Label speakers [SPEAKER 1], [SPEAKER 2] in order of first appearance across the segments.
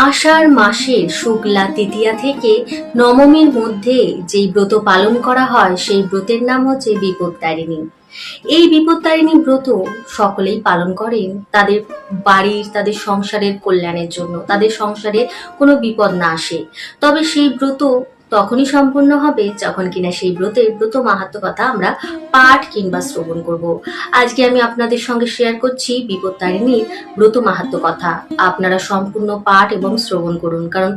[SPEAKER 1] আষাঢ় মাসের শুক্লা তৃতীয়া থেকে নবমীর মধ্যে যেই ব্রত পালন করা হয়, সেই ব্রতের নাম হচ্ছে বিপত্তারিণী। এই বিপত্তারিণী ব্রত সকলেই পালন করেন। তাদের বাড়ির, তাদের সংসারের কল্যাণের জন্য, তাদের সংসারে কোনো বিপদ না আসে। তবে সেই ব্রত তখনই সম্পূর্ণ হবে যখন কিনা সেই ব্রতের ব্রত মাহাত্ম কথা আমরা পাঠ কিংবা শ্রবণ করব। আজকে আমি আপনাদের সঙ্গে শেয়ার করছি বিপত্তারিণীর ব্রত মাহাত্ম কথা আপনারা সম্পূর্ণ পাঠ এবং শ্রবণ করুন, কারণ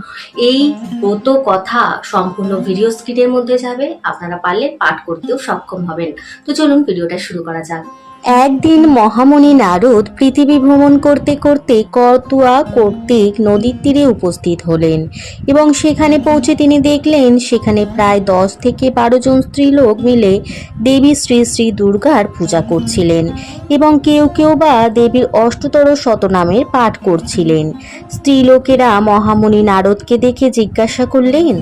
[SPEAKER 1] এই ব্রত কথা সম্পূর্ণ ভিডিও স্ক্রিনের মধ্যে যাবে, আপনারা পারলে পাঠ করতেও সক্ষম হবেন। তো চলুন ভিডিওটা শুরু করা যাক।
[SPEAKER 2] একদিন মহামণি নারদ পৃথিবী ভ্রমণ করতে করতে করতুয়া কর্তৃক নদীর তীরে উপস্থিত হলেন এবং সেখানে পৌঁছে তিনি দেখলেন সেখানে প্রায় দশ থেকে বারো জন স্ত্রীলোক মিলে দেবী শ্রী শ্রী দুর্গার পূজা করছিলেন এবং কেউ কেউ বা দেবীর অষ্টতর শতনামের পাঠ করছিলেন। স্ত্রীলোকেরা মহামণি নারদকে দেখে জিজ্ঞাসা করলেন,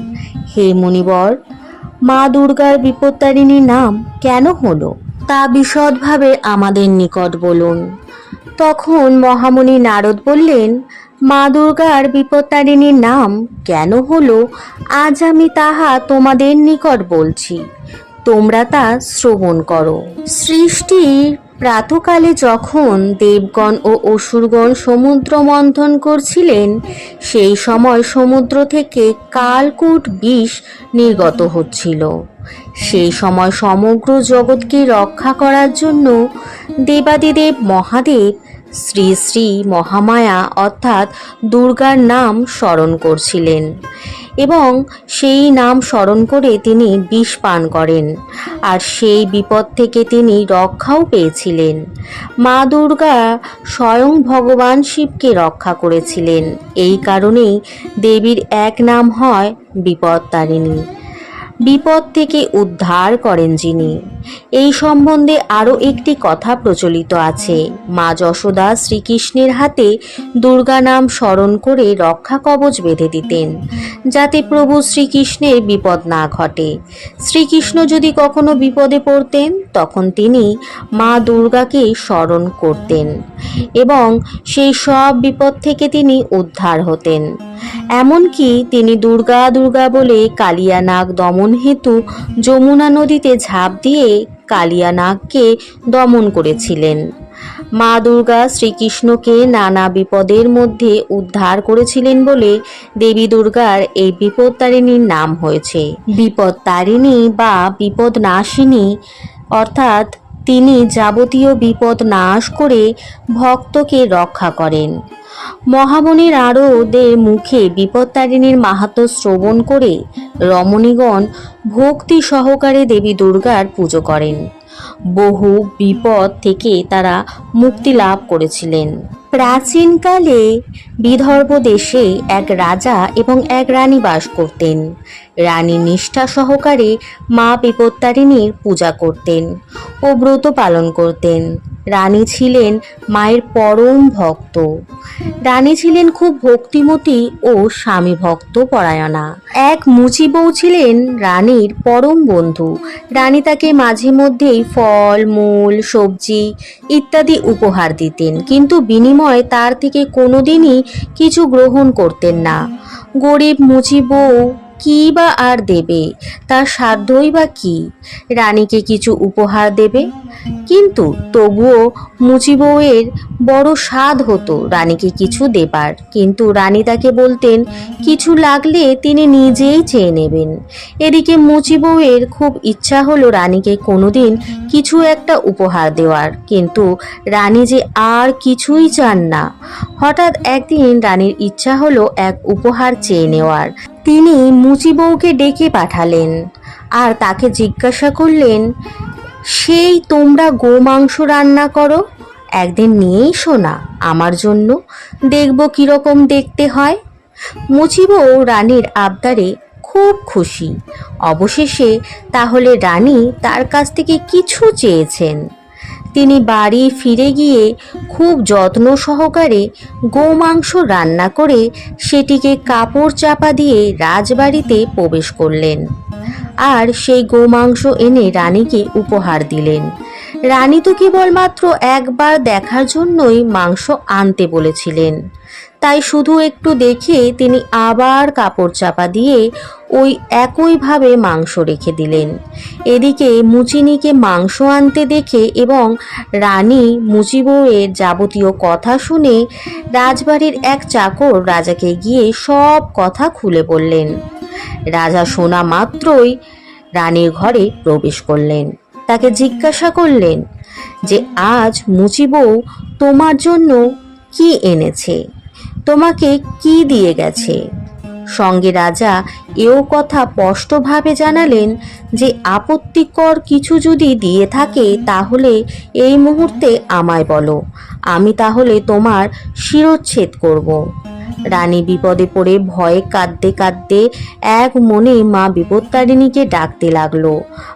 [SPEAKER 2] হে মুনিবর, মা দুর্গার বিপত্তারিণী নাম কেন হলো? তা বিশদভাবে আমাদের নিকট বলুন। তখন মহামণি নারদ বললেন, মা দুর্গার বিপত্তারিণীর নাম কেন হলো, আজ আমি তাহা তোমাদের নিকট বলছি। তোমরা তা শ্রবণ করো। সৃষ্টির প্রাতকালে যখন দেবগণ ও অসুরগণ সমুদ্র মন্থন করছিলেন, সেই সময় সমুদ্র থেকে কালকূট বিষ নির্গত হচ্ছিল। সেই সময় সমগ্র জগৎকে রক্ষা করার জন্য দেবাদিদেব মহাদেব, শ্রী শ্রী মহামায়া অর্থাৎ দুর্গার নাম স্মরণ করছিলেন এবং সেই নাম স্মরণ করে তিনি বিষ পান করেন আর সেই বিপদ থেকে তিনি রক্ষাও পেয়েছিলেন। মা দুর্গা স্বয়ং ভগবান শিবকে রক্ষা করেছিলেন। এই কারণেই দেবীর এক নাম হয় বিপদতারিণী বিপদ থেকে উদ্ধার করেন যিনি। এই সম্বন্ধে আরও একটি কথা প্রচলিত আছে। মা যশোদা শ্রীকৃষ্ণের হাতে দুর্গা নাম স্মরণ করে রক্ষা কবচ বেঁধে দিতেন, যাতে প্রভু শ্রীকৃষ্ণের বিপদ না ঘটে। শ্রীকৃষ্ণ যদি কখনো বিপদে পড়তেন, তখন তিনি মা দুর্গাকে স্মরণ করতেন এবং সেই সব বিপদ থেকে তিনি উদ্ধার হতেন। এমনকি তিনি দুর্গা দুর্গা বলে কালিয়া নাগ দমন হেতু যমুনা নদীতে ঝাঁপ দিয়ে কালিয়া নাগকে দমন করেছিলেন। মা দুর্গা শ্রীকৃষ্ণকে নানা বিপদের মধ্যে উদ্ধার করেছিলেন বলে দেবী দুর্গার এই বিপদতারিণীর নাম হয়েছে। বিপদতারিণী বা বিপদ নাশিনী, অর্থাৎ তিনি যাবতীয় বিপদ নাশ করে ভক্তকে রক্ষা করেন। মহামণির আরও ওদের মুখে বিপত্তারিণীর মাহাত্ম শ্রবণ করে রমণীগণ ভক্তি সহকারে দেবী দুর্গার পুজো করেন। বহু বিপদ থেকে তারা মুক্তি লাভ করেছিলেন। প্রাচীনকালে বিদর্ভ দেশে এক রাজা এবং এক রানী বাস করতেন। রানী নিষ্ঠা সহকারে মা বিপত্তারিণীর পূজা করতেন ও ব্রত পালন করতেন। রানী ছিলেন মায়ের পরম ভক্ত। রানী ছিলেন খুব ভক্তিমতী ও স্বামী ভক্ত পরায়ণা। এক মুচি বউ ছিলেন রানীর পরম বন্ধু। রানী তাকে মাঝে মধ্যেই ফল, মূল, সবজি ইত্যাদি উপহার দিতেন। কিন্তু বিনিময়ে তার থেকে কোনোদিনই কিছু গ্রহণ করতেন না। গরিব মুচি বউ কি বা আর দেবে? তার সাধ্যই বা কি? রানীকে কিছু উপহার দেবে? কিন্তু তবুও মুচি বউয়ের বড় স্বাদ হতো রানীকে কিছু দেবার। কিন্তু রানী তাকে বলতেন, কিছু লাগলে তিনি নিজেই চেয়ে নেবেন। এদিকে মুচি বউয়ের খুব ইচ্ছা হলো রানীকে কোনোদিন কিছু একটা উপহার দেওয়ার। কিন্তু রানী যে আর কিছুই চান না। হঠাৎ একদিন রানীর ইচ্ছা হলো এক উপহার চেয়ে নেওয়ার। তিনি মুচি বউকে ডেকে পাঠালেন আর তাকে জিজ্ঞাসা করলেন, সেই তোমরা গোমাংস রান্না করো? একদিন নিয়েই শোনা, আমার জন্য। দেখব কীরকম দেখতে হয়। মুচি বউ রানীর আবদারে খুব খুশি। অবশেষে তাহলে রানী তার কাছ থেকে কিছু চেয়েছেন। তিনি বাড়ি ফিরে গিয়ে খুব যত্ন সহকারে গোমাংস রান্না করে সেটিকে কাপড় চাপা দিয়ে রাজবাড়িতে প্রবেশ করলেন। আর সেই গোমাংস এনে রানীকে উপহার দিলেন। রানী তো কেবলমাত্র একবার দেখার জন্যই মাংস আনতে বলেছিলেন। তাই শুধু একটু দেখে তিনি আবার কাপড় চাপা দিয়ে ওই একইভাবে মাংস রেখে দিলেন। এদিকে মুচিনিকে মাংস আনতে দেখে এবং রানী মুচি বউয়ের যাবতীয় কথা শুনে রাজবাড়ির এক চাকর রাজাকে গিয়ে সব কথা খুলে বললেন। রাজা শোনা মাত্রই রানীর ঘরে প্রবেশ করলেন। তাকে জিজ্ঞাসা করলেন যে, আজ মুচি বউ তোমার জন্য কি এনেছে? তোমাকে কি দিয়ে গেছে? সঙ্গে রাজা এও কথা স্পষ্টভাবে জানালেন যে, আপত্তিকর কিছু যদি দিয়ে থাকে, তাহলে এই মুহূর্তে আমায় বলো। আমি তাহলে তোমার শিরচ্ছেদ করব। রানী বিপদে পড়ে ভয়ে কাঁদতে কাঁদতে এক মনে মা বিপত্তারিণীকে ডাকতে লাগল।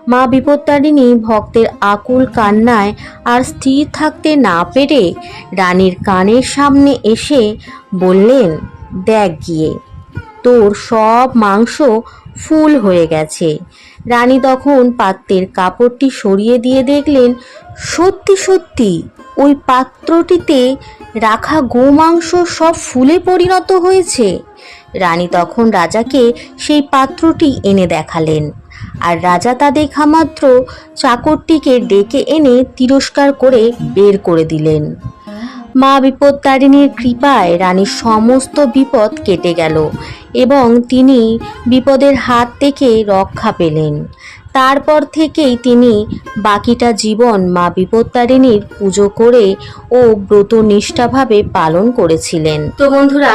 [SPEAKER 2] মা বিপত্তারিণী ভক্তের আকুল কান্নায় আর স্থির থাকতে না পেরে রানীর কানের সামনে এসে বললেন, দেখ গিয়ে, তোর সব মাংস ফুল হয়ে গেছে। রানী তখন পাত্রের কাপড়টি সরিয়ে দিয়ে দেখলেন, সত্যি সত্যি ওই পাত্রটিতে রাখা গোমাংস সব ফুলে পরিণত হয়েছে। রানী তখন রাজাকে সেই পাত্রটি এনে দেখালেন। আর রাজা তা দেখা মাত্র চাকরটিকে ডেকে এনে তিরস্কার করে বের করে দিলেন। মা বিপত্তারিণীর কৃপায় রানীর সমস্ত বিপদ কেটে গেল এবং তিনি বিপদের হাত থেকে রক্ষা পেলেন। তারপর থেকেই তিনি বাকিটা জীবন মা বিপত্তারিণীর পুজো করে ও ব্রত নিষ্ঠাভাবে পালন করেছিলেন।
[SPEAKER 1] তো বন্ধুরা,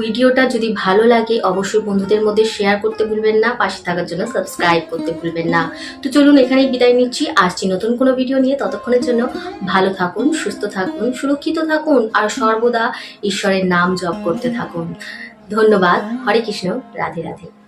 [SPEAKER 1] ভিডিওটা যদি ভালো লাগে, অবশ্যই বন্ধুদের মধ্যে শেয়ার করতে ভুলবেন না, পাশে থাকার জন্য সাবস্ক্রাইব করতে ভুলবেন না। তো চলুন, এখানেই বিদায় নিচ্ছি। আসছি নতুন কোনো ভিডিও নিয়ে ততক্ষণের জন্য ভালো থাকুন, সুস্থ থাকুন, সুরক্ষিত থাকুন, আর সর্বদা ঈশ্বরের নাম জপ করতে থাকুন। ধন্যবাদ। হরে কৃষ্ণ। রাধে রাধে।